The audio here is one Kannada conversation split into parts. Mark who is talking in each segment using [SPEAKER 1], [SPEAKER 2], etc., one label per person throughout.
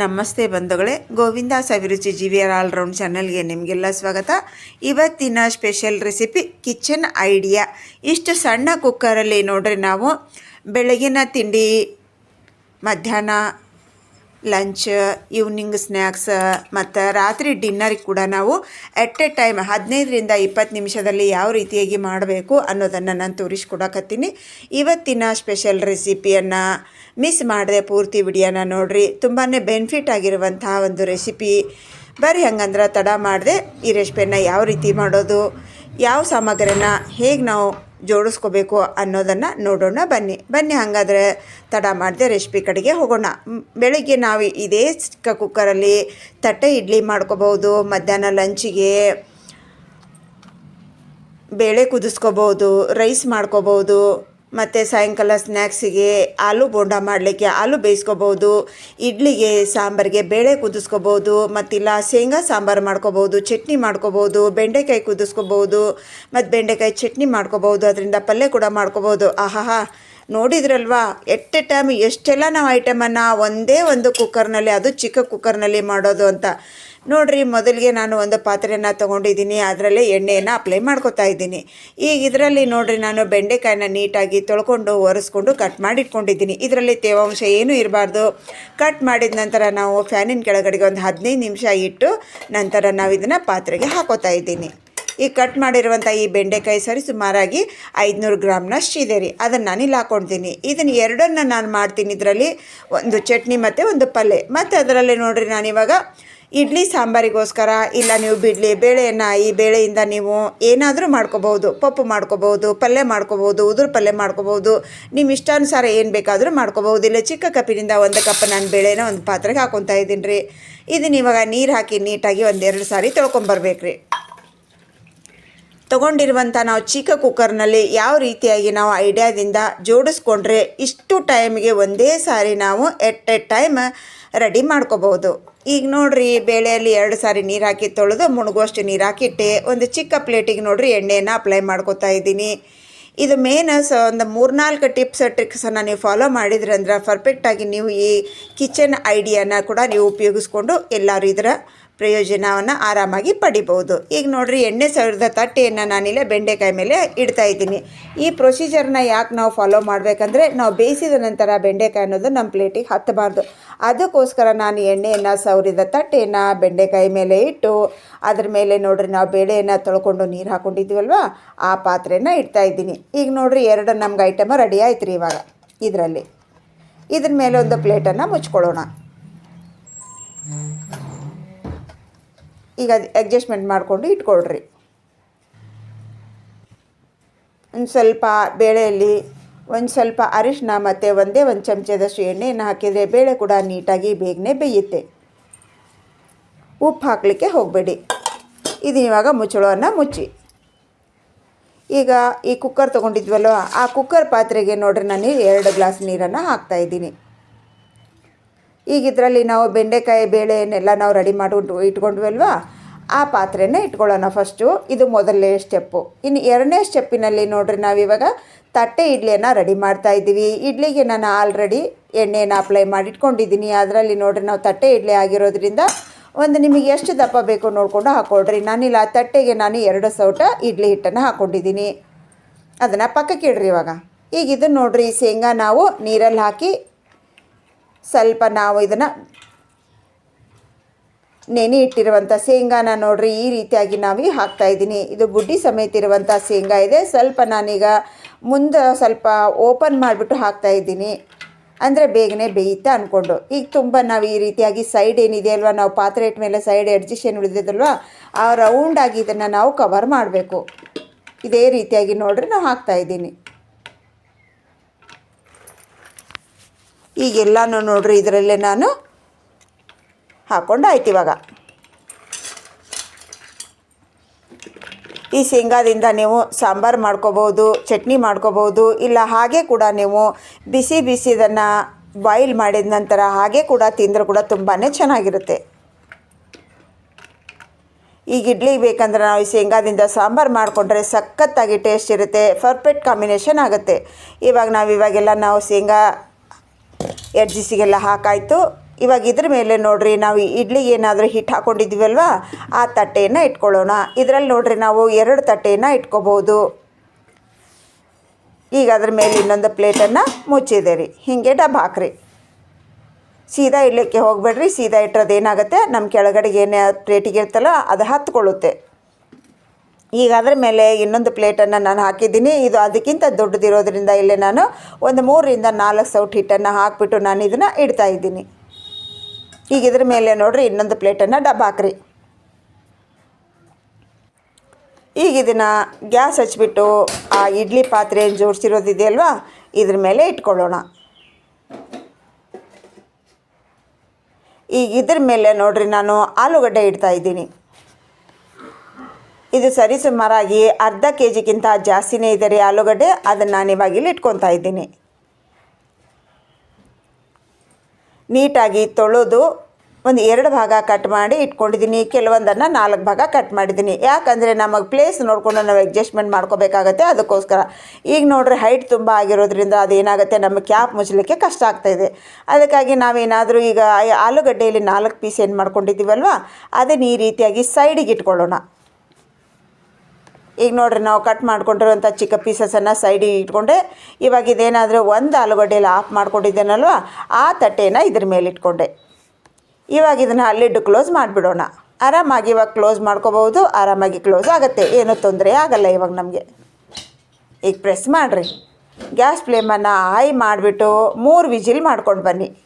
[SPEAKER 1] ನಮಸ್ತೆ ಬಂಧುಗಳೇ, Govinda Saviruchi G V R all round ಚಾನಲ್ಗೆ ನಿಮಗೆಲ್ಲ ಸ್ವಾಗತ. ಇವತ್ತಿನ ಸ್ಪೆಷಲ್ ರೆಸಿಪಿ ಕಿಚನ್ ಐಡಿಯಾ. ಇಷ್ಟು ಸಣ್ಣ ಕುಕ್ಕರಲ್ಲಿ ನೋಡ್ರಿ ನಾವು ಬೆಳಗಿನ ತಿಂಡಿ, ಮಧ್ಯಾಹ್ನ ಲಂಚ್, ಈವ್ನಿಂಗ್ ಸ್ನ್ಯಾಕ್ಸ್ ಮತ್ತು ರಾತ್ರಿ ಡಿನ್ನರಿಗೆ ಕೂಡ ನಾವು ಎಟ್ ಎ ಟೈಮ್ ಹದಿನೈದರಿಂದ ಇಪ್ಪತ್ತು ನಿಮಿಷದಲ್ಲಿ ಯಾವ ರೀತಿಯಾಗಿ ಮಾಡಬೇಕು ಅನ್ನೋದನ್ನು ನಾನು ತೋರಿಸ್ಕೊಡಕತ್ತೀನಿ. ಇವತ್ತಿನ ಸ್ಪೆಷಲ್ ರೆಸಿಪಿಯನ್ನು ಮಿಸ್ ಮಾಡಿದೆ ಪೂರ್ತಿ ವಿಡಿಯೋನ ನೋಡಿರಿ. ತುಂಬಾ ಬೆನಿಫಿಟ್ ಆಗಿರುವಂತಹ ಒಂದು ರೆಸಿಪಿ ಬರ್ರಿ ಹಂಗಂದ್ರೆ ತಡ ಮಾಡಿದೆ ಈ ರೆಸಿಪಿಯನ್ನು ಯಾವ ರೀತಿ ಮಾಡೋದು, ಯಾವ ಸಾಮಗ್ರಿನ ಹೇಗೆ ನಾವು ಜೋಡಿಸ್ಕೋಬೇಕು ಅನ್ನೋದನ್ನು ನೋಡೋಣ ಬನ್ನಿ. ಬನ್ನಿ ಹಾಗಾದರೆ ತಡ ಮಾಡಿದೆ ರೆಸಿಪಿ ಕಡೆಗೆ ಹೋಗೋಣ. ಬೆಳಗ್ಗೆ ನಾವು ಇದೇ ಚಿಕ್ಕ ಕುಕ್ಕರಲ್ಲಿ ತಟ್ಟೆ ಇಡ್ಲಿ ಮಾಡ್ಕೋಬೋದು ಮಧ್ಯಾಹ್ನ ಲಂಚಿಗೆ ಬೇಳೆ ಕುದಿಸ್ಕೋಬೋದು ರೈಸ್ ಮಾಡ್ಕೋಬೋದು ಮತ್ತು ಸಾಯಂಕಾಲ ಸ್ನ್ಯಾಕ್ಸಿಗೆ ಆಲೂ ಬೋಂಡ ಮಾಡಲಿಕ್ಕೆ ಆಲೂ ಬೇಯಿಸ್ಕೋಬೋದು ಇಡ್ಲಿಗೆ ಸಾಂಬಾರಿಗೆ ಬೇಳೆ ಕುದಿಸ್ಕೋಬೋದು ಮತ್ತಿಲ್ಲ ಶೇಂಗಾ ಸಾಂಬಾರು ಮಾಡ್ಕೋಬೋದು ಚಟ್ನಿ ಮಾಡ್ಕೋಬೋದು ಬೆಂಡೆಕಾಯಿ ಕುದಿಸ್ಕೋಬೋದು ಮತ್ತು ಬೆಂಡೆಕಾಯಿ ಚಟ್ನಿ ಮಾಡ್ಕೋಬೋದು ಅದರಿಂದ ಪಲ್ಯ ಕೂಡ ಮಾಡ್ಕೋಬೋದು ಆಹಾಹಾ, ನೋಡಿದ್ರಲ್ವಾ? ಎಟ್ ಎ ಟೈಮ್ ಎಷ್ಟೆಲ್ಲ ನಾವು ಐಟಮನ್ನು ಒಂದೇ ಒಂದು ಕುಕ್ಕರ್ನಲ್ಲಿ ಅದು ಚಿಕ್ಕ ಕುಕ್ಕರ್ನಲ್ಲಿ ಮಾಡೋದು ಅಂತ. ನೋಡ್ರಿ, ಮೊದಲಿಗೆ ನಾನು ಒಂದು ಪಾತ್ರೆನ ತೊಗೊಂಡಿದ್ದೀನಿ, ಅದರಲ್ಲೇ ಎಣ್ಣೆಯನ್ನು ಅಪ್ಲೈ ಮಾಡ್ಕೊತಾ ಇದ್ದೀನಿ. ಈಗ ಇದರಲ್ಲಿ ನೋಡ್ರಿ, ನಾನು ಬೆಂಡೆಕಾಯಿನ ನೀಟಾಗಿ ತೊಳ್ಕೊಂಡು ಒರೆಸ್ಕೊಂಡು ಕಟ್ ಮಾಡಿ ಇಟ್ಕೊಂಡಿದ್ದೀನಿ ಇದರಲ್ಲಿ ತೇವಾಂಶ ಏನೂ ಇರಬಾರ್ದು. ಕಟ್ ಮಾಡಿದ ನಂತರ ನಾವು ಫ್ಯಾನಿನ ಕೆಳಗಡೆಗೆ ಒಂದು ಹದಿನೈದು ನಿಮಿಷ ಇಟ್ಟು ನಂತರ ನಾವು ಇದನ್ನು ಪಾತ್ರೆಗೆ ಹಾಕೋತಾ ಇದ್ದೀನಿ. ಈ ಕಟ್ ಮಾಡಿರುವಂಥ ಈ ಬೆಂಡೆಕಾಯಿ ಸರಿ ಸುಮಾರಾಗಿ ಐದುನೂರು ಗ್ರಾಮ್ನಷ್ಟು ಇದೆ ರೀ. ಅದನ್ನು ನಾನು ಇಲ್ಲಿ ಹಾಕ್ಕೊಳ್ತೀನಿ ಇದನ್ನು ಎರಡನ್ನು ನಾನು ಮಾಡ್ತೀನಿ ಇದರಲ್ಲಿ. ಒಂದು ಚಟ್ನಿ ಮತ್ತು ಒಂದು ಪಲ್ಯ ಮತ್ತು ಅದರಲ್ಲಿ ನೋಡ್ರಿ, ನಾನಿವಾಗ ಇಡ್ಲಿ ಸಾಂಬಾರಿಗೋಸ್ಕರ ಇಲ್ಲ ನೀವು ಬಿಡ್ಲಿ, ಬೇಳೆಯನ್ನ ಈ ಬೇಳೆಯಿಂದ ನೀವು ಏನಾದರೂ ಮಾಡ್ಕೋಬೋದು ಪಪ್ಪು ಮಾಡ್ಕೋಬೋದು ಪಲ್ಯ ಮಾಡ್ಕೋಬೋದು ಉದುರು ಪಲ್ಯ ಮಾಡ್ಕೋಬೋದು ನಿಮ್ಮ ಇಷ್ಟಾನುಸಾರ ಏನು ಬೇಕಾದರೂ ಮಾಡ್ಕೋಬೋದು ಇಲ್ಲ, ಚಿಕ್ಕ ಕಪ್ಪಿನಿಂದ ಒಂದು ಕಪ್ ನಾನು ಬೇಳೆನ ಒಂದು ಪಾತ್ರೆಗೆ ಹಾಕೊತಾ ಇದ್ದೀನಿ ರೀ ಇದನ್ನ ಇವಾಗ ನೀರು ಹಾಕಿ ನೀಟಾಗಿ ಒಂದೆರಡು ಸಾರಿ ತೊಳ್ಕೊಂಬರ್ಬೇಕು ರೀ ತಗೊಂಡಿರುವಂಥ ನಾವು ಚಿಕ್ಕ ಕುಕ್ಕರ್ನಲ್ಲಿ ಯಾವ ರೀತಿಯಾಗಿ ನಾವು ಐಡಿಯಾದಿಂದ ಜೋಡಿಸ್ಕೊಂಡ್ರೆ ಇಷ್ಟು ಟೈಮ್ಗೆ ಒಂದೇ ಸಾರಿ ನಾವು ಎಟ್ ಎ ಟೈಮ್ ರೆಡಿ ಮಾಡ್ಕೋಬೋದು ಈಗ ನೋಡ್ರಿ ಬೇಳೆಯಲ್ಲಿ ಎರಡು ಸಾರಿ ನೀರು ಹಾಕಿ ತೊಳೆದು ಮುಳುಗುವಷ್ಟು ನೀರು ಹಾಕಿಟ್ಟೆ ಒಂದು ಚಿಕ್ಕ ಪ್ಲೇಟಿಗೆ ನೋಡ್ರಿ ಎಣ್ಣೆಯನ್ನು ಅಪ್ಲೈ ಮಾಡ್ಕೊತಾ ಇದ್ದೀನಿ. ಇದು ಮೇನ್ ಸ ಒಂದು ಮೂರ್ನಾಲ್ಕು ಟಿಪ್ಸ್ ಟ್ರಿಕ್ಸನ್ನು ನೀವು ಫಾಲೋ ಮಾಡಿದ್ರಿ ಅಂದ್ರೆ ಪರ್ಫೆಕ್ಟಾಗಿ ನೀವು ಈ ಕಿಚನ್ ಐಡಿಯಾನ ಕೂಡ ನೀವು ಉಪಯೋಗಿಸ್ಕೊಂಡು ಎಲ್ಲರೂ ಇದರ ಪ್ರಯೋಜನವನ್ನು ಆರಾಮಾಗಿ ಪಡಿಬೋದು. ಈಗ ನೋಡಿರಿ, ಎಣ್ಣೆ ಸಾವಿರದ ತಟ್ಟೆಯನ್ನು ನಾನಿಲ್ಲ ಬೆಂಡೆಕಾಯಿ ಮೇಲೆ ಇಡ್ತಾ ಇದ್ದೀನಿ. ಈ ಪ್ರೊಸೀಜರ್ನ ಯಾಕೆ ನಾವು ಫಾಲೋ ಮಾಡಬೇಕಂದ್ರೆ, ನಾವು ಬೇಯಿಸಿದ ನಂತರ ಬೆಂಡೆಕಾಯಿ ಅನ್ನೋದು ನಮ್ಮ ಪ್ಲೇಟಿಗೆ ಹತ್ತಬಾರ್ದು. ಅದಕ್ಕೋಸ್ಕರ ನಾನು ಎಣ್ಣೆಯನ್ನು ಸವರಿದ ತಟ್ಟೆಯನ್ನು ಬೆಂಡೆಕಾಯಿ ಮೇಲೆ ಇಟ್ಟು, ಅದ್ರ ಮೇಲೆ ನೋಡ್ರಿ, ನಾವು ಬೇಳೆಯನ್ನು ತೊಳ್ಕೊಂಡು ನೀರು ಹಾಕ್ಕೊಂಡಿದ್ದೀವಲ್ವ ಆ ಪಾತ್ರೆನ ಇಡ್ತಾ ಇದ್ದೀನಿ. ಈಗ ನೋಡ್ರಿ, ಎರಡು ನಮ್ಗೆ ಐಟಮ್ ರೆಡಿ ಆಯ್ತು ರೀ ಇವಾಗ, ಇದರಲ್ಲಿ. ಇದ್ರ ಮೇಲೆ ಒಂದು ಪ್ಲೇಟನ್ನು ಮುಚ್ಕೊಳ್ಳೋಣ. ಈಗ ಅದು ಅಡ್ಜಸ್ಟ್ಮೆಂಟ್ ಮಾಡಿಕೊಂಡು ಇಟ್ಕೊಳ್ರಿ. ಒಂದು ಸ್ವಲ್ಪ ಬೇಳೆಯಲ್ಲಿ ಒಂದು ಸ್ವಲ್ಪ ಅರಿಶಿನ ಮತ್ತು ಒಂದೇ ಒಂದು ಚಮಚದಷ್ಟು ಎಣ್ಣೆಯನ್ನು ಹಾಕಿದರೆ ಬೇಳೆ ಕೂಡ ನೀಟಾಗಿ ಬೇಗನೆ ಬೇಯುತ್ತೆ. ಉಪ್ಪು ಹಾಕಲಿಕ್ಕೆ ಹೋಗಬೇಡಿ. ಇದು ಇವಾಗ ಮುಚ್ಚಳವನ್ನು ಮುಚ್ಚಿ. ಈಗ ಈ ಕುಕ್ಕರ್ ತೊಗೊಂಡಿದ್ವಲ್ವ? ಆ ಕುಕ್ಕರ್ ಪಾತ್ರೆಗೆ ನೋಡ್ರಿ, ನಾನು ಎರಡು ಗ್ಲಾಸ್ ನೀರನ್ನು ಹಾಕ್ತಾಯಿದ್ದೀನಿ ಈಗ ಇದರಲ್ಲಿ ನಾವು ಬೆಂಡೆಕಾಯಿ ಬೇಳೆಯನ್ನೆಲ್ಲ ನಾವು ರೆಡಿ ಮಾಡಿಕೊಂಡು ಇಟ್ಕೊಂಡ್ವಲ್ವಾ? ಆ ಪಾತ್ರೆನೇ ಇಟ್ಕೊಳ್ಳೋಣ ಫಸ್ಟು ಇದು ಮೊದಲನೇ ಸ್ಟೆಪ್ಪು ಇನ್ನು ಎರಡನೇ ಸ್ಟೆಪ್ಪಿನಲ್ಲಿ ನೋಡ್ರಿ ನಾವಿವಾಗ ತಟ್ಟೆ ಇಡ್ಲಿಯನ್ನು ರೆಡಿ ಮಾಡ್ತಾ ಇದ್ದೀವಿ. ಇಡ್ಲಿಗೆ ನಾನು ಆಲ್ರೆಡಿ ಎಣ್ಣೆಯನ್ನು ಅಪ್ಲೈ ಮಾಡಿ ಇಟ್ಕೊಂಡಿದ್ದೀನಿ. ಅದರಲ್ಲಿ ನೋಡ್ರಿ ನಾವು ತಟ್ಟೆ ಇಡ್ಲಿ ಆಗಿರೋದ್ರಿಂದ ಒಂದು ನಿಮಗೆ ಎಷ್ಟು ದಪ್ಪ ಬೇಕು ನೋಡಿಕೊಂಡು ಹಾಕ್ಕೊಳ್ರಿ ನಾನಿಲ್ಲ ಆ ತಟ್ಟೆಗೆ ನಾನು ಎರಡು ಸೌಟ ಇಡ್ಲಿ ಹಿಟ್ಟನ್ನು ಹಾಕ್ಕೊಂಡಿದ್ದೀನಿ ಅದನ್ನು ಪಕ್ಕಕ್ಕೆ ಇಡ್ರಿ ಇವಾಗ. ಈಗ ಇದನ್ನು ನೋಡ್ರಿ ಶೇಂಗಾ ನಾವು ನೀರಲ್ಲಿ ಹಾಕಿ ಸ್ವಲ್ಪ ನಾವು ಇದನ್ನು ನೆನೆ ಇಟ್ಟಿರುವಂಥ ಶೇಂಗಾನ ನೋಡ್ರಿ, ಈ ರೀತಿಯಾಗಿ ನಾವು ಹಾಕ್ತಾ ಇದ್ದೀನಿ. ಇದು ಬುಡ್ಡಿ ಸಮೇತ ಇರುವಂಥ ಶೇಂಗಾ ಇದೆ. ಸ್ವಲ್ಪ ನಾನೀಗ ಮುಂದೆ ಸ್ವಲ್ಪ ಓಪನ್ ಮಾಡಿಬಿಟ್ಟು ಹಾಕ್ತಾ ಇದ್ದೀನಿ. ಅಂದರೆ ಬೇಗನೆ ಬೇಯುತ್ತೆ ಅಂದ್ಕೊಂಡು ಈಗ ತುಂಬ ನಾವು ಈ ರೀತಿಯಾಗಿ ಸೈಡ್ ಏನಿದೆ ಅಲ್ವಾ, ನಾವು ಪಾತ್ರೆ ಇಟ್ಟ ಮೇಲೆ ಸೈಡ್ ಎಡ್ಜಿಷನ್ ಏನು ಆ ರೌಂಡಾಗಿ ಇದನ್ನು ನಾವು ಕವರ್ ಮಾಡಬೇಕು. ಇದೇ ರೀತಿಯಾಗಿ ನೋಡ್ರಿ, ನಾವು ಹಾಕ್ತಾ ಈಗೆಲ್ಲನೂ ನೋಡ್ರಿ ಇದರಲ್ಲೇ ನಾನು ಹಾಕ್ಕೊಂಡು ಆಯ್ತು ಇವಾಗ. ಈ ಶೇಂಗಾದಿಂದ ನೀವು ಸಾಂಬಾರು ಮಾಡ್ಕೋಬೋದು, ಚಟ್ನಿ ಮಾಡ್ಕೋಬೋದು, ಇಲ್ಲ ಹಾಗೆ ಕೂಡ ನೀವು ಬಿಸಿ ಬಿಸಿದನ್ನು ಬಾಯ್ಲ್ ಮಾಡಿದ ನಂತರ ಹಾಗೆ ಕೂಡ ತಿಂದರೂ ಕೂಡ ತುಂಬಾ ಚೆನ್ನಾಗಿರುತ್ತೆ. ಈಗ ಇಡ್ಲಿ ಬೇಕಂದ್ರೆ ನಾವು ಈ ಶೇಂಗಾದಿಂದ ಸಾಂಬಾರು ಮಾಡಿಕೊಂಡ್ರೆ ಸಖತ್ತಾಗಿ ಟೇಸ್ಟ್ ಇರುತ್ತೆ ಪರ್ಫೆಕ್ಟ್ ಕಾಂಬಿನೇಷನ್ ಆಗುತ್ತೆ. ಇವಾಗ ನಾವು ಇವಾಗೆಲ್ಲ ನಾವು ಶೇಂಗಾ ಎಡ್ಜಿಸಿಗೆಲ್ಲ ಹಾಕಾಯಿತು. ಇವಾಗ ಇದ್ರ ಮೇಲೆ ನೋಡ್ರಿ, ನಾವು ಇಡ್ಲಿಗೆ ಏನಾದರೂ ಹಿಟ್ಟು ಹಾಕ್ಕೊಂಡಿದ್ದೀವಲ್ವ ಆ ತಟ್ಟೆಯನ್ನು ಇಟ್ಕೊಳ್ಳೋಣ. ಇದರಲ್ಲಿ ನೋಡ್ರಿ, ನಾವು ಎರಡು ತಟ್ಟೆಯನ್ನು ಇಟ್ಕೋಬೋದು. ಈಗ ಅದ್ರ ಮೇಲೆ ಇನ್ನೊಂದು ಪ್ಲೇಟನ್ನು ಮುಚ್ಚಿದೆ ರೀ ಹೀಗೆ ಡಬ್ ಹಾಕ್ರಿ. ಸೀದಾ ಇಡ್ಲಿಕ್ಕೆ ಹೋಗಬೇಡ್ರಿ, ಸೀದಾ ಇಟ್ಟರೆ ಏನಾಗುತ್ತೆ? ನಮ್ಮ ಕೆಳಗಡೆಗೆ ಏನೇ ಪ್ಲೇಟಿಗೆ ಇರ್ತಲ್ಲ, ಅದು ಹತ್ಕೊಳ್ಳುತ್ತೆ. ಈಗ ಅದರ ಮೇಲೆ ಇನ್ನೊಂದು ಪ್ಲೇಟನ್ನು ನಾನು ಹಾಕಿದ್ದೀನಿ. ಇದು ಅದಕ್ಕಿಂತ ದೊಡ್ಡದಿರೋದ್ರಿಂದ ಇಲ್ಲೇ ನಾನು ಒಂದು ಮೂರರಿಂದ ನಾಲ್ಕು ಸೌಟ್ ಹಿಟ್ಟನ್ನು ಹಾಕಿಬಿಟ್ಟು ನಾನು ಇದನ್ನು ಇಡ್ತಾ ಇದ್ದೀನಿ. ಈಗ ಇದ್ರ ಮೇಲೆ ನೋಡಿರಿ, ಇನ್ನೊಂದು ಪ್ಲೇಟನ್ನು ಡಬ್ಬ ಹಾಕ್ರಿ. ಈಗ ಇದನ್ನು ಗ್ಯಾಸ್ ಹಚ್ಚಿಬಿಟ್ಟು ಆ ಇಡ್ಲಿ ಪಾತ್ರೆ ಏನು ಜೋಡಿಸಿರೋದಿದೆಯಲ್ವಾ ಇದ್ರ ಮೇಲೆ ಇಟ್ಕೊಳ್ಳೋಣ. ಈಗ ಇದ್ರ ಮೇಲೆ ನೋಡಿರಿ, ನಾನು ಆಲೂಗಡ್ಡೆ ಇಡ್ತಾ ಇದ್ದೀನಿ. ಇದು ಸರಿಸುಮಾರಾಗಿ ಅರ್ಧ ಕೆ ಜಿಗಿಂತ ಜಾಸ್ತಿನೇ ಇದೆ ರೀ ಆಲೂಗಡ್ಡೆ ಅದನ್ನು ನಾನು ಇವಾಗ ಇಲ್ಲಿ ಇಟ್ಕೊತಾ ಇದ್ದೀನಿ. ನೀಟಾಗಿ ತೊಳೆದು ಒಂದು ಎರಡು ಭಾಗ ಕಟ್ ಮಾಡಿ ಇಟ್ಕೊಂಡಿದ್ದೀನಿ. ಕೆಲವೊಂದನ್ನು ನಾಲ್ಕು ಭಾಗ ಕಟ್ ಮಾಡಿದ್ದೀನಿ. ಯಾಕಂದರೆ ನಮಗೆ ಪ್ಲೇಸ್ ನೋಡಿಕೊಂಡು ನಾವು ಅಡ್ಜಸ್ಟ್ಮೆಂಟ್ ಮಾಡ್ಕೋಬೇಕಾಗತ್ತೆ. ಅದಕ್ಕೋಸ್ಕರ ಈಗ ನೋಡ್ರಿ ಹೈಟ್ ತುಂಬ ಆಗಿರೋದ್ರಿಂದ ಅದೇನಾಗುತ್ತೆ ನಮ್ಮ ಕ್ಯಾಪ್ ಮುಚ್ಚಲಿಕ್ಕೆ ಕಷ್ಟ ಆಗ್ತಾಯಿದೆ ಅದಕ್ಕಾಗಿ ನಾವೇನಾದರೂ ಈಗ ಆಲೂಗಡ್ಡೆಯಲ್ಲಿ ನಾಲ್ಕು ಪೀಸ್ ಏನು ಮಾಡ್ಕೊಂಡಿದ್ದೀವಲ್ವ? ಅದನ್ನು ಈ ರೀತಿಯಾಗಿ ಸೈಡಿಗೆ ಇಟ್ಕೊಳ್ಳೋಣ. ಈಗ ನೋಡ್ರಿ ನಾವು ಕಟ್ ಮಾಡ್ಕೊಂಡಿರುವಂಥ ಚಿಕ್ಕ ಪೀಸಸನ್ನು ಸೈಡಿಗೆ ಇಟ್ಕೊಂಡೆ. ಇವಾಗ ಇದೇನಾದರೂ ಒಂದು ಆಲೂಗಡ್ಡೆಯಲ್ಲಿ ಆಫ್ ಮಾಡ್ಕೊಂಡಿದ್ದೇನಲ್ವ? ಆ ತಟ್ಟೆನ ಇದ್ರ ಮೇಲೆ ಇಟ್ಕೊಂಡೆ. ಇವಾಗ ಇದನ್ನು ಅಲ್ಲಿಟ್ಟು ಕ್ಲೋಸ್ ಮಾಡಿಬಿಡೋಣ. ಆರಾಮಾಗಿ ಇವಾಗ ಕ್ಲೋಸ್ ಮಾಡ್ಕೋಬೋದು ಆರಾಮಾಗಿ ಕ್ಲೋಸ್ ಆಗುತ್ತೆ. ಏನೂ ತೊಂದರೆ ಆಗಲ್ಲ ಇವಾಗ ನಮಗೆ. ಈಗ ಪ್ರೆಸ್ ಮಾಡಿರಿ. ಗ್ಯಾಸ್ ಫ್ಲೇಮನ್ನು ಹೈ ಮಾಡಿಬಿಟ್ಟು ಮೂರು ವಿಜಿಲ್ ಮಾಡ್ಕೊಂಡು ಬನ್ನಿ.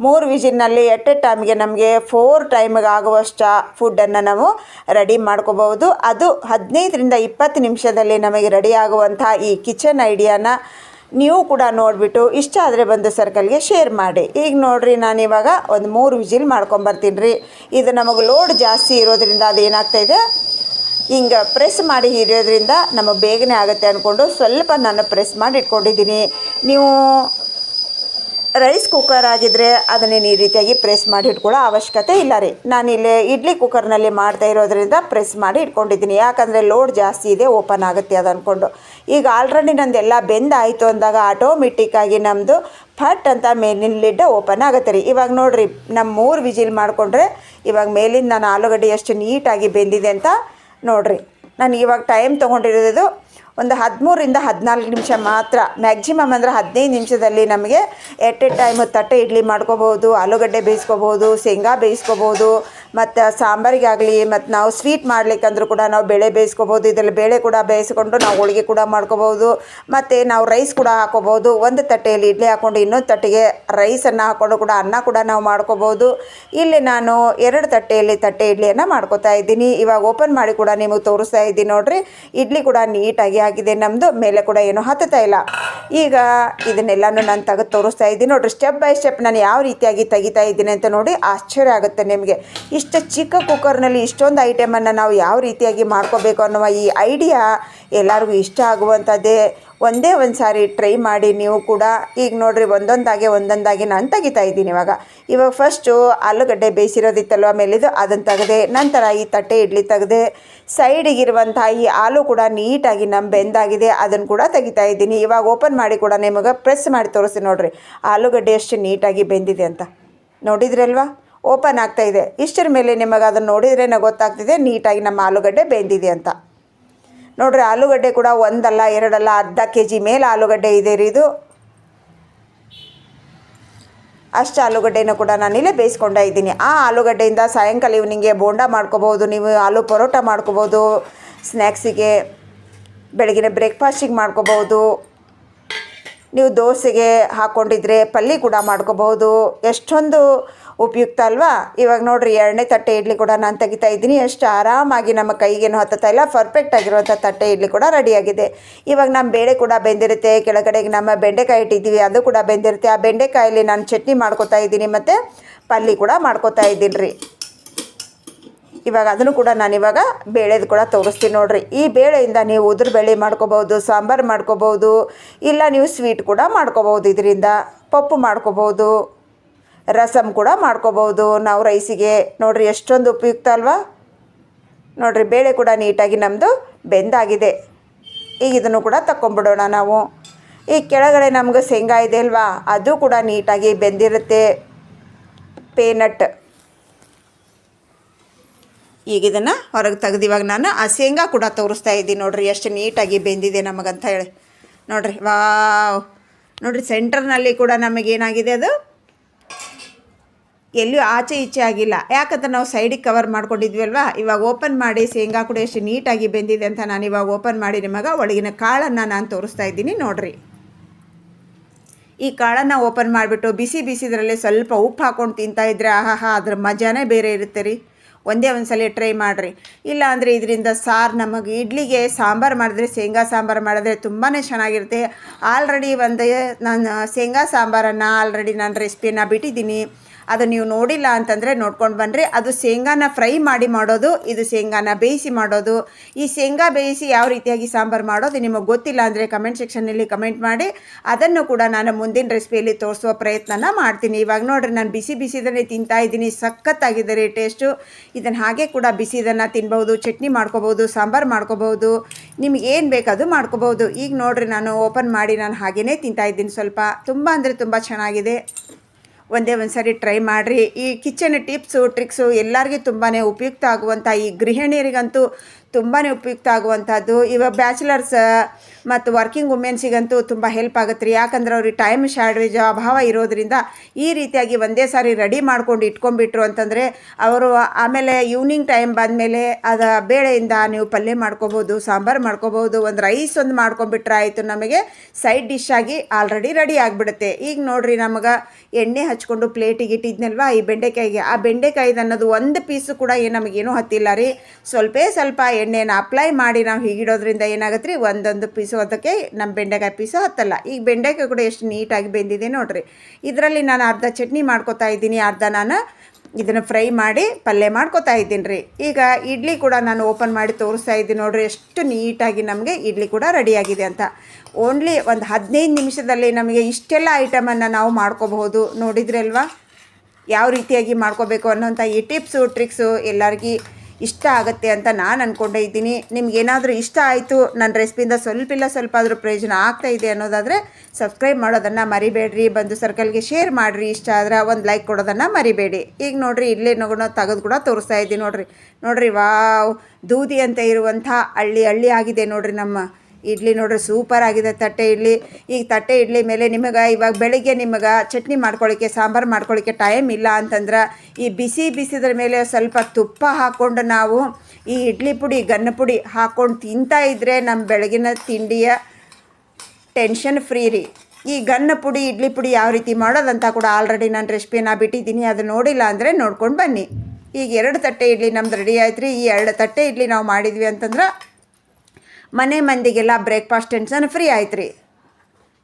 [SPEAKER 1] ಮೂರು ವಿಜಿಲ್ನಲ್ಲಿ ಎಟ್ ಎ ಟೈಮ್ಗೆ ನಮಗೆ ಫೋರ್ ಟೈಮ್ಗೆ ಆಗುವಷ್ಟು ಫುಡ್ಡನ್ನು ನಾವು ರೆಡಿ ಮಾಡ್ಕೋಬೋದು. ಅದು ಹದಿನೈದರಿಂದ ಇಪ್ಪತ್ತು ನಿಮಿಷದಲ್ಲಿ ನಮಗೆ ರೆಡಿ ಆಗುವಂಥ ಈ ಕಿಚನ್ ಐಡಿಯಾನ ನೀವು ಕೂಡ ನೋಡಿಬಿಟ್ಟು ಇಷ್ಟ ಆದರೆ ಬಂದು ಸರ್ಕಲ್ಗೆ ಶೇರ್ ಮಾಡಿ. ಈಗ ನೋಡಿರಿ ನಾನಿವಾಗ ಒಂದು ಮೂರು ವಿಜಿಲ್ ಮಾಡ್ಕೊಂಬರ್ತೀನಿ ರೀ. ಇದು ನಮಗೆ ಲೋಡ್ ಜಾಸ್ತಿ ಇರೋದ್ರಿಂದ ಅದು ಏನಾಗ್ತಾಯಿದೆ ಹಿಂಗೆ ಪ್ರೆಸ್ ಮಾಡಿ ಹಿಡಿಯೋದ್ರಿಂದ ನಮಗೆ ಬೇಗನೆ ಆಗುತ್ತೆ ಅಂದ್ಕೊಂಡು ಸ್ವಲ್ಪ ನಾನು ಪ್ರೆಸ್ ಮಾಡಿ ಇಟ್ಕೊಂಡಿದ್ದೀನಿ. ನೀವು ರೈಸ್ ಕುಕ್ಕರ್ ಆಗಿದ್ದರೆ ಅದನ್ನೇನು ಈ ರೀತಿಯಾಗಿ ಪ್ರೆಸ್ ಮಾಡಿ ಇಟ್ಕೊಳ್ಳೋ ಅವಶ್ಯಕತೆ ಇಲ್ಲ ರೀ. ನಾನಿಲ್ಲಿ ಇಡ್ಲಿ ಕುಕ್ಕರ್ನಲ್ಲಿ ಮಾಡ್ತಾ ಇರೋದ್ರಿಂದ ಪ್ರೆಸ್ ಮಾಡಿ ಇಟ್ಕೊಂಡಿದ್ದೀನಿ. ಯಾಕಂದರೆ ಲೋಡ್ ಜಾಸ್ತಿ ಇದೆ ಓಪನ್ ಆಗುತ್ತೆ ಅದು ಅಂದ್ಕೊಂಡು ಈಗ ಆಲ್ರೆಡಿ ನಂದೆಲ್ಲ ಬೆಂದಾಯಿತು ಅಂದಾಗ ಆಟೋಮೆಟಿಕ್ಕಾಗಿ ನಮ್ಮದು ಫಟ್ ಅಂತ ಮೇಲಿನ ಲಿಡ್ ಓಪನ್ ಆಗುತ್ತೆ ರೀ. ಇವಾಗ ನೋಡಿರಿ ನಮ್ಮ ಮೂರು ವಿಜಿಲ್ ಮಾಡಿಕೊಂಡ್ರೆ ಇವಾಗ ಮೇಲಿಂದ ನಾನು ಆಲೂಗಡ್ಡೆ ಎಷ್ಟು ನೀಟಾಗಿ ಬೆಂದಿದೆ ಅಂತ ನೋಡಿರಿ. ನಾನು ಇವಾಗ ಟೈಮ್ ತೊಗೊಂಡಿರೋದು ಒಂದು ಹದಿಮೂರಿಂದ ಹದಿನಾಲ್ಕು ನಿಮಿಷ ಮಾತ್ರ ಮ್ಯಾಕ್ಸಿಮಮ್ ಅಂದರೆ ಹದಿನೈದು ನಿಮಿಷದಲ್ಲಿ ನಮಗೆ ಎಟ್ ಎ ಟೈಮ್ ತಟ್ಟೆ ಇಡ್ಲಿ ಮಾಡ್ಕೋಬೋದು, ಆಲೂಗಡ್ಡೆ ಬೇಯಿಸ್ಕೋಬೋದು, ಶೇಂಗಾ ಬೇಯಿಸ್ಕೋಬೋದು ಮತ್ತು ಸಾಂಬಾರಿಗಾಗಲಿ ಮತ್ತು ನಾವು ಸ್ವೀಟ್ ಮಾಡಲಿಕ್ಕಂದ್ರೂ ಕೂಡ ನಾವು ಬೇಳೆ ಬೇಯಿಸ್ಕೋಬೋದು, ಇದರಲ್ಲಿ ಬೇಳೆ ಕೂಡ ಬೇಯಿಸ್ಕೊಂಡು ನಾವು ಹೋಳಿಗೆ ಕೂಡ ಮಾಡ್ಕೋಬೋದು, ಮತ್ತು ನಾವು ರೈಸ್ ಕೂಡ ಹಾಕೋಬೋದು, ಒಂದು ತಟ್ಟೆಯಲ್ಲಿ ಇಡ್ಲಿ ಹಾಕ್ಕೊಂಡು ಇನ್ನೊಂದು ತಟ್ಟೆಗೆ ರೈಸನ್ನು ಹಾಕ್ಕೊಂಡು ಕೂಡ ಅನ್ನ ಕೂಡ ನಾವು ಮಾಡ್ಕೋಬೋದು. ಇಲ್ಲಿ ನಾನು ಎರಡು ತಟ್ಟೆಯಲ್ಲಿ ತಟ್ಟೆ ಇಡ್ಲಿಯನ್ನು ಮಾಡ್ಕೋತಾ ಇದ್ದೀನಿ. ಇವಾಗ ಓಪನ್ ಮಾಡಿ ಕೂಡ ನಿಮಗೆ ತೋರಿಸ್ತಾ ಇದ್ದೀನಿ ನೋಡಿರಿ. ಇಡ್ಲಿ ಕೂಡ ನೀಟಾಗಿ ಆಗಿದೆ. ನಮ್ಮದು ಮೇಲೆ ಕೂಡ ಏನು ಹತ್ತುತ್ತಾ ಇಲ್ಲ. ಈಗ ಇದನ್ನೆಲ್ಲನೂ ನಾನು ತೆಗೆದು ತೋರಿಸ್ತಾ ಇದ್ದೀನಿ ನೋಡಿರಿ. ಸ್ಟೆಪ್ ಬೈ ಸ್ಟೆಪ್ ನಾನು ಯಾವ ರೀತಿಯಾಗಿ ತೆಗಿತಾ ಇದ್ದೀನಿ ಅಂತ ನೋಡಿ ಆಶ್ಚರ್ಯ ಆಗುತ್ತೆ ನಿಮಗೆ. ಇಷ್ಟು ಚಿಕ್ಕ ಕುಕ್ಕರ್ನಲ್ಲಿ ಇಷ್ಟೊಂದು ಐಟಮನ್ನು ನಾವು ಯಾವ ರೀತಿಯಾಗಿ ಮಾಡ್ಕೋಬೇಕು ಅನ್ನುವ ಈ ಐಡಿಯಾ ಎಲ್ಲರಿಗೂ ಇಷ್ಟ ಆಗುವಂಥದ್ದೇ ಒಂದೇ ಒಂದು ಸಾರಿ ಟ್ರೈ ಮಾಡಿ ನೀವು ಕೂಡ. ಈಗ ನೋಡಿರಿ, ಒಂದೊಂದಾಗೆ ಒಂದೊಂದಾಗಿ ನಾನು ತೆಗಿತಾ ಇದ್ದೀನಿ ಇವಾಗ. ಇವಾಗ ಫಸ್ಟು ಆಲೂಗಡ್ಡೆ ಬೇಯಿಸಿರೋದಿತ್ತಲ್ವ ಮೇಲಿದು ಅದನ್ನು ತೆಗೆದೆ, ನಂತರ ಈ ತಟ್ಟೆ ಇಡ್ಲಿ ತೆಗೆದೆ ಸೈಡಿಗಿರುವಂಥ ಈ ಹಾಲು ಕೂಡ ನೀಟಾಗಿ ನಮ್ಮ ಬೆಂದಾಗಿದೆ, ಅದನ್ನು ಕೂಡ ತೆಗಿತಾ ಇದ್ದೀನಿ. ಇವಾಗ ಓಪನ್ ಮಾಡಿ ಕೂಡ ನಿಮಗೆ ಪ್ರೆಸ್ ಮಾಡಿ ತೋರಿಸಿ ನೋಡಿರಿ. ಆಲೂಗಡ್ಡೆ ಎಷ್ಟು ನೀಟಾಗಿ ಬೆಂದಿದೆ ಅಂತ. ನೋಡಿದ್ರಲ್ವಾ? ಓಪನ್ ಆಗ್ತಾ ಇದೆ. ಇಷ್ಟರ ಮೇಲೆ ನಿಮಗೆ ಅದನ್ನು ನೋಡಿದ್ರೇ ಗೊತ್ತಾಗ್ತಿದೆ, ನೀಟಾಗಿ ನಮ್ಮ ಆಲೂಗಡ್ಡೆ ಬೆಂದಿದೆ ಅಂತ. ನೋಡ್ರಿ, ಆಲೂಗಡ್ಡೆ ಕೂಡ ಒಂದಲ್ಲ, ಎರಡಲ್ಲ, ಅರ್ಧ ಕೆ ಜಿ ಮೇಲೆ ಆಲೂಗಡ್ಡೆ ಇದೆ ರೀ ಇದು. ಅಷ್ಟು ಆಲೂಗಡ್ಡೆನೂ ಕೂಡ ನಾನಿಲ್ಲೇ ಬೇಯಿಸ್ಕೊಂಡ ಇದ್ದೀನಿ. ಆ ಆಲೂಗಡ್ಡೆಯಿಂದ ಸಾಯಂಕಾಲ ಇವ್ನಿಂಗೆ ಬೋಂಡ ಮಾಡ್ಕೋಬೋದು, ನೀವು ಆಲೂ ಪರೋಟ ಮಾಡ್ಕೋಬೋದು ಸ್ನ್ಯಾಕ್ಸಿಗೆ ಬೆಳಗಿನ ಬ್ರೇಕ್ಫಾಸ್ಟಿಗೆ ಮಾಡ್ಕೋಬೋದು, ನೀವು ದೋಸೆಗೆ ಹಾಕ್ಕೊಂಡಿದ್ರೆ ಪಲ್ಯ ಕೂಡ ಮಾಡ್ಕೋಬಹುದು ಎಷ್ಟೊಂದು ಉಪಯುಕ್ತ ಅಲ್ವಾ? ಇವಾಗ ನೋಡಿರಿ ಎರಡನೇ ತಟ್ಟೆ ಇಡ್ಲಿ ಕೂಡ ನಾನು ತೆಗಿತಾ ಇದ್ದೀನಿ. ಎಷ್ಟು ಆರಾಮಾಗಿ ನಮ್ಮ ಕೈಗೇನು ಹತ್ತುತ್ತಾ ಇಲ್ಲ. ಪರ್ಫೆಕ್ಟ್ ಆಗಿರುವಂಥ ತಟ್ಟೆ ಇಡ್ಲಿ ಕೂಡ ರೆಡಿಯಾಗಿದೆ ಇವಾಗ ನಮ್ಮ ಬೇಳೆ ಕೂಡ ಬೆಂದಿರುತ್ತೆ. ಕೆಳಗಡೆಗೆ ನಮ್ಮ ಬೆಂಡೆಕಾಯಿ ಇಟ್ಟಿದ್ದೀವಿ, ಅದು ಕೂಡ ಬೆಂದಿರುತ್ತೆ. ಆ ಬೆಂಡೆಕಾಯಲ್ಲಿ ನಾನು ಚಟ್ನಿ ಮಾಡ್ಕೊತಾ ಇದ್ದೀನಿ ಮತ್ತು ಪಲ್ಲಿ ಕೂಡ ಮಾಡ್ಕೊತಾ ಇದ್ದೀನಿ ರೀ. ಇವಾಗ ಅದನ್ನು ಕೂಡ ನಾನು ಇವಾಗ ಬೇಳೆದು ಕೂಡ ತೋರಿಸ್ತೀನಿ ನೋಡ್ರಿ. ಈ ಬೇಳೆಯಿಂದ ನೀವು ಉದುರು ಬೇಳೆ ಮಾಡ್ಕೋಬೋದು ಸಾಂಬಾರು ಮಾಡ್ಕೋಬೋದು ಇಲ್ಲ ನೀವು ಸ್ವೀಟ್ ಕೂಡ ಮಾಡ್ಕೋಬೋದು ಇದರಿಂದ. ಪಪ್ಪು ಮಾಡ್ಕೋಬೋದು ರಸಮ್ ಕೂಡ ಮಾಡ್ಕೋಬೋದು ನಾವು ರೈಸಿಗೆ ನೋಡಿರಿ ಎಷ್ಟೊಂದು ಉಪಯುಕ್ತ ಅಲ್ವಾ? ನೋಡಿರಿ ಬೇಳೆ ಕೂಡ ನೀಟಾಗಿ ನಮ್ಮದು ಬೆಂದಾಗಿದೆ. ಈಗ ಇದನ್ನು ಕೂಡ ತಕ್ಕೊಂಬಿಡೋಣ ನಾವು. ಈ ಕೆಳಗಡೆ ನಮ್ಗೆ ಶೇಂಗಾ ಇದೆ ಅಲ್ವಾ? ಅದು ಕೂಡ ನೀಟಾಗಿ ಬೆಂದಿರುತ್ತೆ. ಪೇನಟ್. ಈಗ ಇದನ್ನು ಹೊರಗೆ ತೆಗ್ದು ಇವಾಗ ನಾನು ಆ ಶೇಂಗಾ ಕೂಡ ತೋರಿಸ್ತಾ ಇದ್ದೀನಿ ನೋಡ್ರಿ ಎಷ್ಟು ನೀಟಾಗಿ ಬೆಂದಿದೆ ನಮಗಂತ ಹೇಳಿ. ನೋಡ್ರಿ, ವಾವ್. ನೋಡ್ರಿ ಸೆಂಟರ್ನಲ್ಲಿ ಕೂಡ ನಮಗೇನಾಗಿದೆ ಅದು? ಎಲ್ಲಿಯೂ ಆಚೆ ಈಚೆ ಆಗಿಲ್ಲ. ಯಾಕಂದ್ರೆ ನಾವು ಸೈಡಿಗೆ ಕವರ್ ಮಾಡ್ಕೊಂಡಿದ್ವಿ ಅಲ್ವಾ ಇವಾಗ ಓಪನ್ ಮಾಡಿ ಶೇಂಗಾ ಕೂಡ ಎಷ್ಟು ನೀಟಾಗಿ ಬೆಂದಿದೆ ಅಂತ ನಾನು ಇವಾಗ ಓಪನ್ ಮಾಡಿ ನಿಮಗೆ ಒಳಗಿನ ಕಾಳನ್ನು ನಾನು ತೋರಿಸ್ತಾ ಇದ್ದೀನಿ, ನೋಡಿರಿ. ಈ ಕಾಳನ್ನು ಓಪನ್ ಮಾಡಿಬಿಟ್ಟು ಬಿಸಿ ಬಿಸಿದ್ರಲ್ಲೇ ಸ್ವಲ್ಪ ಉಪ್ಪು ಹಾಕ್ಕೊಂಡು ತಿಂತಾ ಇದ್ರೆ ಆಹಾ ಅದ್ರ ಮಜಾನೇ ಬೇರೆ ಇರುತ್ತೆ ರೀ. ಒಂದೇ ಒಂದು ಸಲ ಟ್ರೈ ಮಾಡಿರಿ ಇಲ್ಲಾಂದರೆ ಇದರಿಂದ ಸಾರು ನಮಗೆ ಇಡ್ಲಿಗೆ ಸಾಂಬಾರು ಮಾಡಿದ್ರೆ, ಶೇಂಗಾ ಸಾಂಬಾರು ಮಾಡಿದ್ರೆ ತುಂಬಾ ಚೆನ್ನಾಗಿರುತ್ತೆ. ಆಲ್ರೆಡಿ ಒಂದು, ನಾನು ಶೇಂಗಾ ಸಾಂಬಾರನ್ನು ಆಲ್ರೆಡಿ ನಾನು ರೆಸಿಪಿಯನ್ನು ಬಿಟ್ಟಿದ್ದೀನಿ. ಅದು ನೀವು ನೋಡಿಲ್ಲ ಅಂತಂದರೆ ನೋಡ್ಕೊಂಡು ಬನ್ನಿರಿ ಅದು ಶೇಂಗಾನ ಫ್ರೈ ಮಾಡಿ ಮಾಡೋದು, ಇದು ಶೇಂಗಾನ ಬೇಯಿಸಿ ಮಾಡೋದು. ಈ ಶೇಂಗಾ ಬೇಯಿಸಿ ಯಾವ ರೀತಿಯಾಗಿ ಸಾಂಬಾರು ಮಾಡೋದು ನಿಮಗೆ ಗೊತ್ತಿಲ್ಲ ಅಂದರೆ ಕಮೆಂಟ್ ಸೆಕ್ಷನ್ನಲ್ಲಿ ಕಮೆಂಟ್ ಮಾಡಿ. ಅದನ್ನು ಕೂಡ ನಾನು ಮುಂದಿನ ರೆಸಿಪಿಯಲ್ಲಿ ತೋರಿಸುವ ಪ್ರಯತ್ನನ ಮಾಡ್ತೀನಿ. ಇವಾಗ ನೋಡ್ರಿ, ನಾನು ಬಿಸಿ ಬಿಸಿದನ್ನೇ ತಿಂತಾ ಇದ್ದೀನಿ. ಸಖತ್ತಾಗಿದೆ ರೀ ಟೇಸ್ಟು. ಇದನ್ನು ಹಾಗೆ ಕೂಡ ಬಿಸಿದನ್ನು ತಿನ್ಬೋದು ಚಟ್ನಿ ಮಾಡ್ಕೋಬೋದು ಸಾಂಬಾರು ಮಾಡ್ಕೋಬೋದು ನಿಮ್ಗೆ ಏನು ಬೇಕು ಮಾಡ್ಕೋಬೋದು ಈಗ ನೋಡ್ರಿ, ನಾನು ಓಪನ್ ಮಾಡಿ ನಾನು ಹಾಗೇ ತಿಂತಾ ಇದ್ದೀನಿ ಸ್ವಲ್ಪ. ತುಂಬ ಅಂದರೆ ತುಂಬ ಚೆನ್ನಾಗಿದೆ. ಒಂದೇ ಒಂದು ಸಾರಿ ಟ್ರೈ ಮಾಡಿರಿ. ಈ ಕಿಚನ್ ಟಿಪ್ಸು ಟ್ರಿಕ್ಸು ಎಲ್ಲರಿಗೂ ತುಂಬಾ ಉಪಯುಕ್ತ ಆಗುವಂಥ ಈ ಗೃಹಿಣಿಯರಿಗಂತೂ ತುಂಬಾ ಉಪಯುಕ್ತ ಆಗುವಂಥದ್ದು. ಇವಾಗ ಬ್ಯಾಚುಲರ್ಸ್, ಮತ್ತು ವರ್ಕಿಂಗ್ ವುಮೆನ್ಸಿಗಂತೂ ತುಂಬ ಹೆಲ್ಪ್ ಆಗುತ್ತೆ ರೀ ಯಾಕಂದ್ರೆ ಅವ್ರಿಗೆ ಟೈಮ್ ಶಾರ್ಟೇಜ್ ಅಭಾವ ಇರೋದ್ರಿಂದ ಈ ರೀತಿಯಾಗಿ ಒಂದೇ ಸಾರಿ ರೆಡಿ ಮಾಡ್ಕೊಂಡು ಇಟ್ಕೊಂಡ್ಬಿಟ್ರು ಅಂತಂದರೆ ಅವರು ಆಮೇಲೆ ಈವ್ನಿಂಗ್ ಟೈಮ್ ಬಂದಮೇಲೆ ಅದು ಬೇಳೆಯಿಂದ ನೀವು ಪಲ್ಯ ಮಾಡ್ಕೋಬೋದು, ಸಾಂಬಾರು ಮಾಡ್ಕೋಬೋದು, ಒಂದು ರೈಸ್ ಒಂದು ಮಾಡ್ಕೊಂಬಿಟ್ರೆ ಆಯಿತು, ನಮಗೆ ಸೈಡ್ ಡಿಶ್ ಆಗಿ ಆಲ್ರೆಡಿ ರೆಡಿ ಆಗಿಬಿಡುತ್ತೆ. ಈಗ ನೋಡಿರಿ ನಮಗೆ ಎಣ್ಣೆ ಹಚ್ಕೊಂಡು ಪ್ಲೇಟಿಗೆ ಇಟ್ಟಿದ್ನಲ್ವಾ ಈ ಬೆಂಡೆಕಾಯಿಗೆ. ಆ ಬೆಂಡೆಕಾಯಿದು ಅನ್ನೋದು ಒಂದು ಪೀಸು ಕೂಡ ಏನು ನಮಗೇನು ಹತ್ತಿಲ್ಲ ರೀ. ಸ್ವಲ್ಪೇ ಸ್ವಲ್ಪ ಎಣ್ಣೆನ ಅಪ್ಲೈ ಮಾಡಿ ನಾವು ಹೀಗಿಡೋದ್ರಿಂದ ಏನಾಗುತ್ತೆ ರೀ ಒಂದೊಂದು ಪೀಸು ಅದಕ್ಕೆ ನಮ್ಮ ಬೆಂಡೆಕಾಯಿ ಪೀಸು ಹತ್ತಲ್ಲ. ಈಗ ಬೆಂಡೆಕಾಯಿ ಕೂಡ ಎಷ್ಟು ನೀಟಾಗಿ ಬೆಂದಿದೆ ನೋಡಿರಿ. ಇದರಲ್ಲಿ ನಾನು ಅರ್ಧ ಚಟ್ನಿ ಮಾಡ್ಕೋತಾ ಇದ್ದೀನಿ, ಅರ್ಧ ನಾನು ಇದನ್ನು ಫ್ರೈ ಮಾಡಿ ಪಲ್ಯ ಮಾಡ್ಕೋತಾ ಇದ್ದೀನಿ ರೀ. ಈಗ ಇಡ್ಲಿ ಕೂಡ ನಾನು ಓಪನ್ ಮಾಡಿ ತೋರಿಸ್ತಾ ಇದ್ದೀನಿ ನೋಡಿರಿ, ಎಷ್ಟು ನೀಟಾಗಿ ನಮಗೆ ಇಡ್ಲಿ ಕೂಡ ರೆಡಿಯಾಗಿದೆ ಅಂತ. ಓನ್ಲಿ ಒಂದು ಹದಿನೈದು ನಿಮಿಷದಲ್ಲಿ ನಮಗೆ ಇಷ್ಟೆಲ್ಲ ಐಟಮನ್ನು ನಾವು ಮಾಡ್ಕೋಬಹುದು. ನೋಡಿದ್ರಲ್ವಾ ಯಾವ ರೀತಿಯಾಗಿ ಮಾಡ್ಕೋಬೇಕು ಅನ್ನೋಂಥ ಈ ಟಿಪ್ಸು ಟ್ರಿಕ್ಸು ಎಲ್ಲರಿಗೂ ಇಷ್ಟ ಆಗುತ್ತೆ ಅಂತ ನಾನು ಅಂದ್ಕೊಂಡೇ ಇದ್ದೀನಿ. ನಿಮ್ಗೇನಾದರೂ ಇಷ್ಟ ಆಯಿತು ನನ್ನ ರೆಸಿಪಿಯಿಂದ ಸ್ವಲ್ಪ ಇಲ್ಲ, ಸ್ವಲ್ಪ ಆದರೂ ಪ್ರಯೋಜನ ಆಗ್ತಾ ಇದೆ ಅನ್ನೋದಾದರೆ ಸಬ್ಸ್ಕ್ರೈಬ್ ಮಾಡೋದನ್ನು ಮರಿಬೇಡ್ರಿ. ಬಂದು ಸರ್ಕಲ್ಗೆ ಶೇರ್ ಮಾಡಿರಿ. ಇಷ್ಟ ಆದ್ರೆ ಒಂದು ಲೈಕ್ ಕೊಡೋದನ್ನು ಮರಿಬೇಡಿ. ಈಗ ನೋಡಿರಿ, ಇಲ್ಲೇ ನಗೋಣ ತೆಗೆದು ಕೂಡ ತೋರಿಸ್ತಾ ಇದ್ದೀನಿ ನೋಡಿರಿ. ನೋಡಿರಿ, ವಾವ್, ದೂದಿ ಅಂತ ಇರುವಂಥ ಹಳ್ಳಿ ಹಳ್ಳಿ ಆಗಿದೆ ನೋಡಿರಿ ನಮ್ಮ ಇಡ್ಲಿ ನೋಡ್ರಿ ಸೂಪರ್ ಆಗಿದೆ ತಟ್ಟೆ ಇಡ್ಲಿ. ಈಗ ತಟ್ಟೆ ಇಡ್ಲಿ ಮೇಲೆ ನಿಮಗೆ ಇವಾಗ ಬೆಳಿಗ್ಗೆ ನಿಮಗೆ ಚಟ್ನಿ ಮಾಡ್ಕೊಳ್ಳಿಕ್ಕೆ ಸಾಂಬಾರು ಮಾಡ್ಕೊಳ್ಳಿಕ್ಕೆ ಟೈಮ್ ಇಲ್ಲ ಅಂತಂದ್ರೆ ಈ ಬಿಸಿ ಬಿಸಿದ್ರ ಮೇಲೆ ಸ್ವಲ್ಪ ತುಪ್ಪ ಹಾಕ್ಕೊಂಡು ನಾವು ಈ ಇಡ್ಲಿ ಪುಡಿ, ಗನ್ನ ಪುಡಿ ಹಾಕ್ಕೊಂಡು ತಿಂತಾ ಇದ್ದರೆ ನಮ್ಮ ಬೆಳಗಿನ ತಿಂಡಿಯ ಟೆನ್ಷನ್ ಫ್ರೀ ರೀ. ಈ ಗನ್ನ ಪುಡಿ, ಇಡ್ಲಿ ಪುಡಿ ಯಾವ ರೀತಿ ಮಾಡೋದಂತ ಕೂಡ ಆಲ್ರೆಡಿ ನಾನು ರೆಸಿಪಿನ ಬಿಟ್ಟಿದ್ದೀನಿ. ಅದು ನೋಡಿಲ್ಲ ಅಂದರೆ ನೋಡ್ಕೊಂಡು ಬನ್ನಿ. ಈಗ ಎರಡು ತಟ್ಟೆ ಇಡ್ಲಿ ನಮ್ದು ರೆಡಿ ಆಯ್ತು ರೀ ಈ ಎರಡು ತಟ್ಟೆ ಇಡ್ಲಿ ನಾವು ಮಾಡಿದ್ವಿ ಅಂತಂದ್ರೆ ಮನೆ ಮಂದಿಗೆಲ್ಲ ಬ್ರೇಕ್ಫಾಸ್ಟ್ ಟೆನ್ಷನ್ ಫ್ರೀ ಆಯ್ತು ರೀ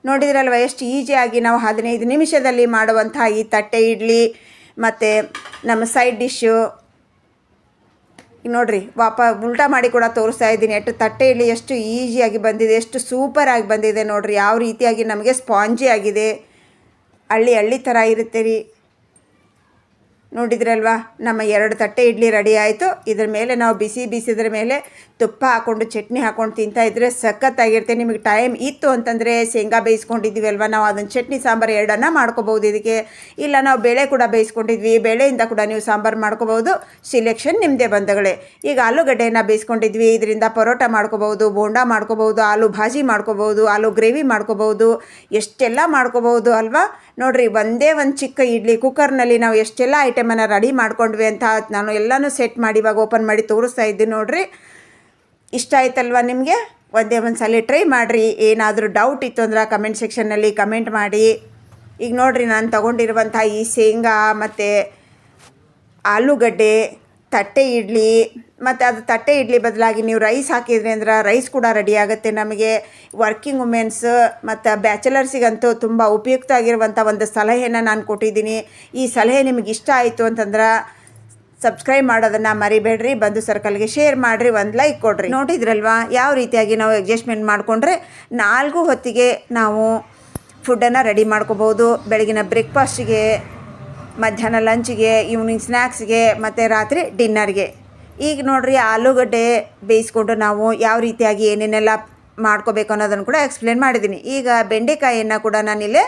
[SPEAKER 1] ನೋಡಿದ್ರಲ್ವ, ಎಷ್ಟು ಈಸಿಯಾಗಿ ನಾವು ಹದಿನೈದು ನಿಮಿಷದಲ್ಲಿ ಮಾಡುವಂಥ ಈ ತಟ್ಟೆ ಇಡ್ಲಿ, ಮತ್ತು ನಮ್ಮ ಸೈಡ್ ಡಿಶ್ಶು ನೋಡಿರಿ, ವಾಪ, ಉಲ್ಟಾ ಮಾಡಿ ಕೂಡ ತೋರಿಸ್ತಾ ಇದ್ದೀನಿ. ಎಷ್ಟು ತಟ್ಟೆ ಇಡ್ಲಿ ಎಷ್ಟು ಈಸಿಯಾಗಿ ಬಂದಿದೆ, ಎಷ್ಟು ಸೂಪರಾಗಿ ಬಂದಿದೆ ನೋಡಿರಿ. ಯಾವ ರೀತಿಯಾಗಿ ನಮಗೆ ಸ್ಪಾಂಜಿ ಆಗಿದೆ. ಹಳ್ಳಿ ಹಳ್ಳಿ ಥರ ಇರುತ್ತೆ ರೀ. ನೋಡಿದ್ರಲ್ವಾ? ನಮ್ಮ ಎರಡು ತಟ್ಟೆ ಇಡ್ಲಿ ರೆಡಿ ಆಯಿತು. ಇದ್ರ ಮೇಲೆ ನಾವು ಬಿಸಿ ಬಿಸಿದ್ರ ಮೇಲೆ ತುಪ್ಪ ಹಾಕ್ಕೊಂಡು ಚಟ್ನಿ ಹಾಕ್ಕೊಂಡು ತಿಂತಾ ಇದ್ರೆ ಸಖತ್ತಾಗಿರುತ್ತೆ. ನಿಮಗೆ ಟೈಮ್ ಇತ್ತು ಅಂತಂದರೆ ಶೇಂಗಾ ಬೇಯಿಸ್ಕೊಂಡಿದ್ವಿ ಅಲ್ವಾ ನಾವು ಅದನ್ನು ಚಟ್ನಿ ಸಾಂಬಾರು ಎರಡನ್ನ ಮಾಡ್ಕೋಬೋದು ಇದಕ್ಕೆ. ಇಲ್ಲ, ನಾವು ಬೇಳೆ ಕೂಡ ಬೇಯಿಸ್ಕೊಂಡಿದ್ವಿ. ಬೇಳೆಯಿಂದ ಕೂಡ ನೀವು ಸಾಂಬಾರು ಮಾಡ್ಕೋಬೋದು ಸಿಲೆಕ್ಷನ್ ನಿಮ್ಮದೇ ಬಂದಗಳೇ ಈಗ ಆಲೂಗಡ್ಡೆಯನ್ನು ಬೇಯಿಸ್ಕೊಂಡಿದ್ವಿ. ಇದರಿಂದ ಪರೋಟ ಮಾಡ್ಕೋಬೋದು ಬೋಂಡಾ ಮಾಡ್ಕೋಬೋದು ಆಲೂ ಭಾಜಿ ಮಾಡ್ಕೋಬೋದು ಆಲೂ ಗ್ರೇವಿ ಮಾಡ್ಕೋಬೋದು ಎಷ್ಟೆಲ್ಲ ಮಾಡ್ಕೋಬೋದು ಅಲ್ವಾ? ನೋಡಿರಿ, ಒಂದೇ ಒಂದು ಚಿಕ್ಕ ಇಡ್ಲಿ ಕುಕ್ಕರ್ನಲ್ಲಿ ನಾವು ಎಷ್ಟೆಲ್ಲ ಐಟಮನ್ನು ರೆಡಿ ಮಾಡ್ಕೊಂಡ್ವಿ ಅಂತ ನಾನು ಎಲ್ಲನೂ ಸೆಟ್ ಮಾಡಿ ಇವಾಗ ಓಪನ್ ಮಾಡಿ ತೋರಿಸ್ತಾ ಇದ್ದೀನಿ ನೋಡಿರಿ. ಇಷ್ಟ ಆಯ್ತಲ್ವಾ ನಿಮಗೆ? ಒಂದೇ ಒಂದು ಸಲ ಟ್ರೈ ಮಾಡಿರಿ. ಏನಾದರೂ ಡೌಟ್ ಇತ್ತು ಅಂದ್ರೆ ಕಮೆಂಟ್ ಸೆಕ್ಷನ್ನಲ್ಲಿ ಕಮೆಂಟ್ ಮಾಡಿ. ಈಗ ನೋಡಿರಿ, ನಾನು ತಗೊಂಡಿರುವಂಥ ಈ ಶೇಂಗಾ ಮತ್ತು ಆಲೂಗಡ್ಡೆ ತಟ್ಟೆ ಇಡ್ಲಿ, ಮತ್ತು ಅದು ತಟ್ಟೆ ಇಡ್ಲಿ ಬದಲಾಗಿ ನೀವು ರೈಸ್ ಹಾಕಿದ್ರಿ ಅಂದ್ರೆ ರೈಸ್ ಕೂಡ ರೆಡಿ ಆಗುತ್ತೆ. ನಮಗೆ ವರ್ಕಿಂಗ್ ವುಮೆನ್ಸ್ ಮತ್ತು ಬ್ಯಾಚುಲರ್ಸಿಗಂತೂ ತುಂಬ ಉಪಯುಕ್ತ ಆಗಿರುವಂಥ ಒಂದು ಸಲಹೆನ ನಾನು ಕೊಟ್ಟಿದ್ದೀನಿ. ಈ ಸಲಹೆ ನಿಮಗೆ ಇಷ್ಟ ಆಯಿತು ಅಂತಂದ್ರೆ ಸಬ್ಸ್ಕ್ರೈಬ್ ಮಾಡೋದನ್ನು ಮರಿಬೇಡ್ರಿ. ಬಂದು ಸರ್ಕಲ್ಗೆ ಶೇರ್ ಮಾಡಿರಿ, ಒಂದು ಲೈಕ್ ಕೊಡ್ರಿ. ನೋಡಿದ್ರಲ್ವಾ? ಯಾವ ರೀತಿಯಾಗಿ ನಾವು ಅಡ್ಜಸ್ಟ್ಮೆಂಟ್ ಮಾಡಿಕೊಂಡ್ರೆ ನಾಲ್ಕು ಹೊತ್ತಿಗೆ ನಾವು ಫುಡ್ಡನ್ನು ರೆಡಿ ಮಾಡ್ಕೋಬೋದು ಬೆಳಗಿನ ಬ್ರೇಕ್ಫಾಸ್ಟಿಗೆ ಮಧ್ಯಾಹ್ನ ಲಂಚ್ಗೆ ಈವ್ನಿಂಗ್ ಸ್ನ್ಯಾಕ್ಸ್ಗೆ ಮತ್ತು ರಾತ್ರಿ ಡಿನ್ನರ್ಗೆ ಈಗ ನೋಡ್ರಿ ಆಲೂಗಡ್ಡೆ ಬೇಯಿಸ್ಕೊಂಡು ನಾವು ಯಾವ ರೀತಿಯಾಗಿ ಏನೇನೆಲ್ಲ ಮಾಡ್ಕೋಬೇಕು ಅನ್ನೋದನ್ನು ಕೂಡ ಎಕ್ಸ್ಪ್ಲೇನ್ ಮಾಡಿದ್ದೀನಿ. ಈಗ ಬೆಂಡೆಕಾಯಿಯನ್ನು ಕೂಡ ನಾನಿಲ್ಲೇ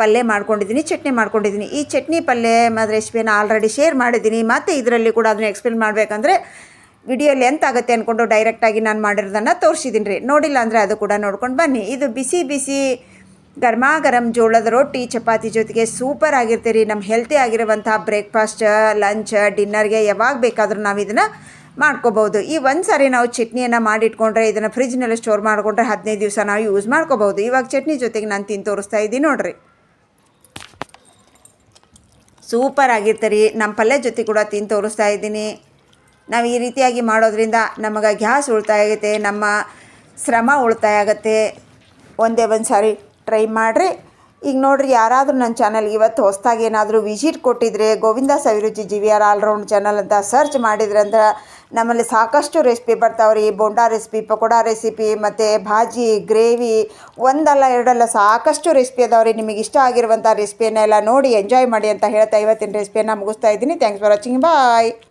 [SPEAKER 1] ಪಲ್ಯ ಮಾಡ್ಕೊಂಡಿದ್ದೀನಿ, ಚಟ್ನಿ ಮಾಡ್ಕೊಂಡಿದ್ದೀನಿ. ಈ ಚಟ್ನಿ ಪಲ್ಯ ಮತ್ತು ರೆಸಿಪಿಯನ್ನು ಆಲ್ರೆಡಿ ಶೇರ್ ಮಾಡಿದ್ದೀನಿ. ಮತ್ತು ಇದರಲ್ಲಿ ಕೂಡ ಅದನ್ನು ಎಕ್ಸ್ಪ್ಲೇನ್ ಮಾಡಬೇಕಂದ್ರೆ ವಿಡಿಯೋ ಲೆಂತ್ ಆಗುತ್ತೆ ಅಂದ್ಕೊಂಡು ಡೈರೆಕ್ಟಾಗಿ ನಾನು ಮಾಡಿರೋದನ್ನು ತೋರಿಸಿದ್ದೀನಿ ರೀ ನೋಡಿಲ್ಲ ಅಂದರೆ ಅದು ಕೂಡ ನೋಡ್ಕೊಂಡು ಬನ್ನಿ. ಇದು ಬಿಸಿ ಬಿಸಿ ಗರಂ ಜೋಳದ ರೊಟ್ಟಿ, ಚಪಾತಿ ಜೊತೆಗೆ ಸೂಪರ್ ಆಗಿರ್ತೀರಿ. ನಮ್ಮ ಹೆಲ್ತಿ ಆಗಿರುವಂಥ ಬ್ರೇಕ್ಫಾಸ್ಟ್ ಲಂಚ್ ಡಿನ್ನರ್ಗೆ ಯಾವಾಗ ಬೇಕಾದರೂ ನಾವು ಇದನ್ನು ಮಾಡ್ಕೋಬೋದು ಈ ಒಂದು ಸಾರಿ ನಾವು ಚಟ್ನಿಯನ್ನು ಮಾಡಿಟ್ಕೊಂಡ್ರೆ, ಇದನ್ನು ಫ್ರಿಜ್ನಲ್ಲಿ ಸ್ಟೋರ್ ಮಾಡಿಕೊಂಡ್ರೆ ಹದಿನೈದು ದಿವಸ ನಾವು ಯೂಸ್ ಮಾಡ್ಕೋಬೋದು ಇವಾಗ ಚಟ್ನಿ ಜೊತೆಗೆ ನಾನು ತಿಂದು ತೋರಿಸ್ತಾ ಇದ್ದೀನಿ ನೋಡ್ರಿ. ಸೂಪರ್ ಆಗಿರ್ತೀರಿ. ನಮ್ಮ ಪಲ್ಯ ಜೊತೆ ಕೂಡ ತಿಂದು ತೋರಿಸ್ತಾ ಇದ್ದೀನಿ. ನಾವು ಈ ರೀತಿಯಾಗಿ ಮಾಡೋದ್ರಿಂದ ನಮಗೆ ಗ್ಯಾಸ್ ಉಳಿತಾಯ ಆಗುತ್ತೆ, ನಮ್ಮ ಶ್ರಮ ಉಳಿತಾಯ ಆಗುತ್ತೆ. ಒಂದೇ ಒಂದು ಸಾರಿ ಟ್ರೈ ಮಾಡಿರಿ. ಈಗ ನೋಡಿರಿ, ಯಾರಾದರೂ ನನ್ನ ಚಾನಲ್ ಇವತ್ತು ಹೊಸ್ದಾಗಿ ಏನಾದರೂ ವಿಜಿಟ್ ಕೊಟ್ಟಿದ್ರೆ, Govinda Saviruchi G V R all round channel ಅಂತ ಸರ್ಚ್ ಮಾಡಿದ್ರೆ ಅಂದ್ರೆ ನಮ್ಮಲ್ಲಿ ಸಾಕಷ್ಟು ರೆಸಿಪಿ ಬರ್ತಾವ್ರಿ. ಬೋಂಡಾ ರೆಸಿಪಿ ಪಕೋಡಾ ರೆಸಿಪಿ ಮತ್ತು ಭಾಜಿ, ಗ್ರೇವಿ ಒಂದಲ್ಲ ಎರಡಲ್ಲ ಸಾಕಷ್ಟು ರೆಸಿಪಿ ಅದಾವ್ರಿ. ನಿಮಗೆ ಇಷ್ಟ ಆಗಿರುವಂಥ ರೆಸಿಪಿಯನ್ನೆಲ್ಲ ನೋಡಿ ಎಂಜಾಯ್ ಮಾಡಿ ಅಂತ ಹೇಳ್ತಾ ಇವತ್ತಿನ ರೆಸಿಪಿಯನ್ನು ಮುಗಿಸ್ತಾ ಇದ್ದೀನಿ. Thanks for watching bye